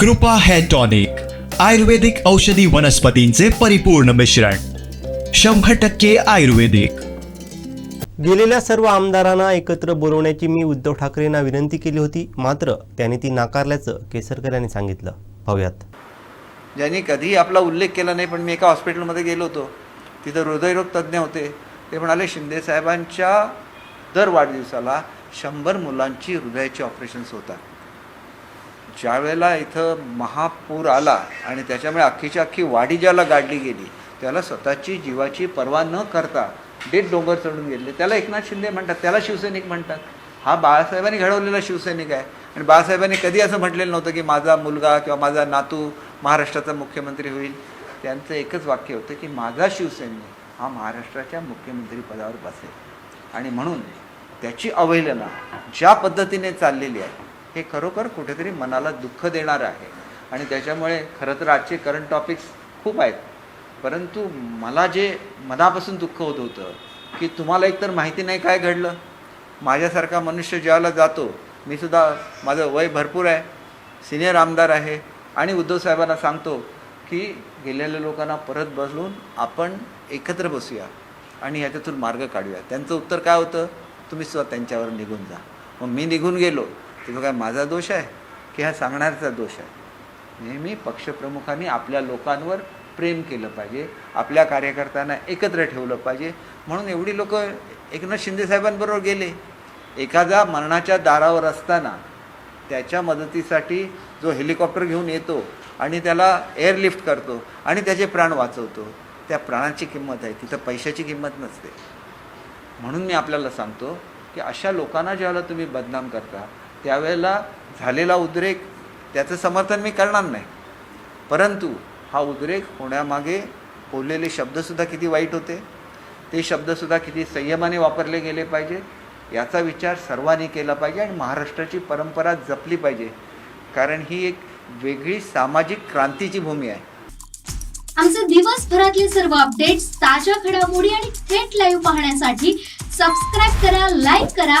कृपा hair tonic आयुर्वेदिक औषधी वनस्पतींचे परिपूर्ण मिश्रण शंभर टक्के आयुर्वेदिक. गेलेल्या सर्व आमदारांना एकत्र बोलवण्याची मी उद्धव ठाकरेंना विनंती केली होती मात्र त्यांनी ती नाकारल्याचं केसरकर यांनी सांगितलं. पाहुयात. ज्यांनी कधीही आपला उल्लेख केला नाही पण मी एका हॉस्पिटलमध्ये गेलो होतो. तिथं हृदयरोग तज्ज्ञ होते. ते म्हणाले शिंदे साहेबांच्या दर वाढदिवसाला शंभर मुलांची हृदयाची ऑपरेशन्स होतात. ज्या वेळेला इथं महापूर आला आणि त्याच्यामुळे अख्खीच्या अख्खी वाडी ज्याला गाडली गेली त्याला स्वतःची जीवाची पर्वा न करता डेट डोंगर चढून गेले त्याला एकनाथ शिंदे म्हणतात त्याला शिवसैनिक म्हणतात. हा बाळासाहेबांनी घडवलेला शिवसैनिक आहे. आणि बाळासाहेबांनी कधी असं म्हटलेलं नव्हतं की माझा मुलगा किंवा माझा नातू महाराष्ट्राचा मुख्यमंत्री होईल. त्यांचं एकच वाक्य होतं की माझा शिवसैनिक हा महाराष्ट्राच्या मुख्यमंत्रीपदावर बसेल. आणि म्हणून त्याची अवहेलना ज्या पद्धतीने चाललेली आहे हे खरोखर कुठेतरी मनाला दुःख देणारं आहे. आणि त्याच्यामुळे खरं तर आजचे करंट टॉपिक्स खूप आहेत. परंतु मला जे मनापासून दुःख होत होतं की तुम्हाला एकतर माहिती नाही काय घडलं? माझ्यासारखा मनुष्य ज्यावेळेला जातो मी सुद्धा माझं वय भरपूर आहे सिनियर आमदार आहे आणि उद्धव साहेबांना सांगतो की गेलेल्या लोकांना परत बसून आपण एकत्र बसूया आणि ह्याच्यातून मार्ग काढूया. त्यांचं उत्तर काय होतं? तुम्ही सुद्धा त्यांच्यावर निघून जा. मग मी निघून गेलो तिथं काय माझा दोष आहे की हा सांगणाऱ्याचा दोष आहे? नेहमी पक्षप्रमुखांनी आपल्या लोकांवर प्रेम केलं पाहिजे आपल्या कार्यकर्त्यांना एकत्र ठेवलं पाहिजे. म्हणून एवढी लोक एकनाथ शिंदेसाहेबांबरोबर गेले. एखाद्या मरणाच्या दारावर असताना त्याच्या मदतीसाठी जो हेलिकॉप्टर घेऊन येतो आणि त्याला एअरलिफ्ट करतो आणि त्याचे प्राण वाचवतो त्या प्राणाची किंमत आहे. तिथं पैशाची किंमत नसते. म्हणून मी आपल्याला सांगतो की अशा लोकांना ज्याला तुम्ही बदनाम करता त्यावेळेला झालेला उद्रेक त्याचं समर्थन मी करणार नाही. परंतु हा उद्रेक होण्यामागे बोललेले शब्दसुद्धा किती वाईट होते. ते शब्दसुद्धा किती संयमाने वापरले गेले पाहिजे याचा विचार सर्वांनी केला पाहिजे आणि महाराष्ट्राची परंपरा जपली पाहिजे. कारण ही एक वेगळी सामाजिक क्रांतीची भूमी आहे. आमचे दिवसभरातले सर्व अपडेट्स ताज्या घडामोडी आणि थेट लाईव्ह पाहण्यासाठी सबस्क्राईब करा लाईक करा